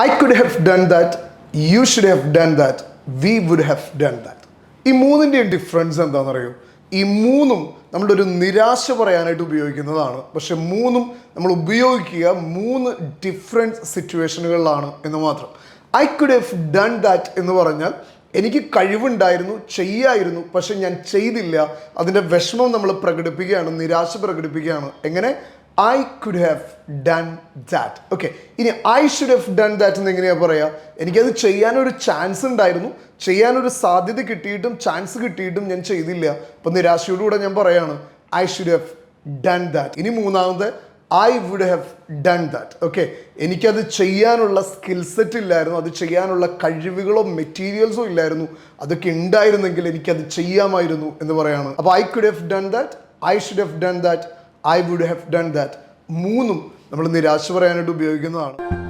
I could have done that you should have done that we would have done that ഈ മൂന്നിന്റെയും difference എന്താണെന്ന് അറിയോ ഈ മൂന്നും നമ്മുടെ ഒരു നിരാശ പറയാനായിട്ട് ഉപയോഗിക്കുന്നതാണ്. പക്ഷെ മൂന്നും നമ്മൾ ഉപയോഗിക്കുക മൂന്ന് ഡിഫറെന്റ് സിറ്റുവേഷനുകളിലാണ് എന്ന് മാത്രം. I could have done that എന്ന് പറഞ്ഞാൽ എനിക്ക് കഴിവുണ്ടായിരുന്നു ചെയ്യായിരുന്നു പക്ഷെ ഞാൻ ചെയ്തില്ല. അതിന്റെ വിഷമം നമ്മൾ പ്രകടിപ്പിക്കുകയാണ് നിരാശ പ്രകടിപ്പിക്കുകയാണ്. എങ്ങനെ? I could have done that okay ഇനി I should have done that എന്ന് എങ്ങനെയാ പറയാ? എനിക്കത് ചെയ്യാനൊരു ചാൻസ് ഉണ്ടായിരുന്നു. ചെയ്യാനൊരു സാധ്യത കിട്ടിയിട്ടും ചാൻസ് കിട്ടിയിട്ടും ഞാൻ ചെയ്തില്ല. അപ്പം നിരാശയോടുകൂടെ ഞാൻ പറയാണ് I should have done that ഇനി മൂന്നാമത് I would have done that okay എനിക്കത് ചെയ്യാനുള്ള സ്കിൽ സെറ്റ് ഇല്ലായിരുന്നു. അത് ചെയ്യാനുള്ള കഴിവുകളോ മെറ്റീരിയൽസോ ഇല്ലായിരുന്നു. അതൊക്കെ ഉണ്ടായിരുന്നെങ്കിൽ എനിക്കത് ചെയ്യാമായിരുന്നു എന്ന് പറയാണ്. അപ്പോൾ I could have done that I should have done that I would have done that മൂന്നും നമ്മൾ നിരാശ പറയാനായിട്ട് ഉപയോഗിക്കുന്നതാണ്.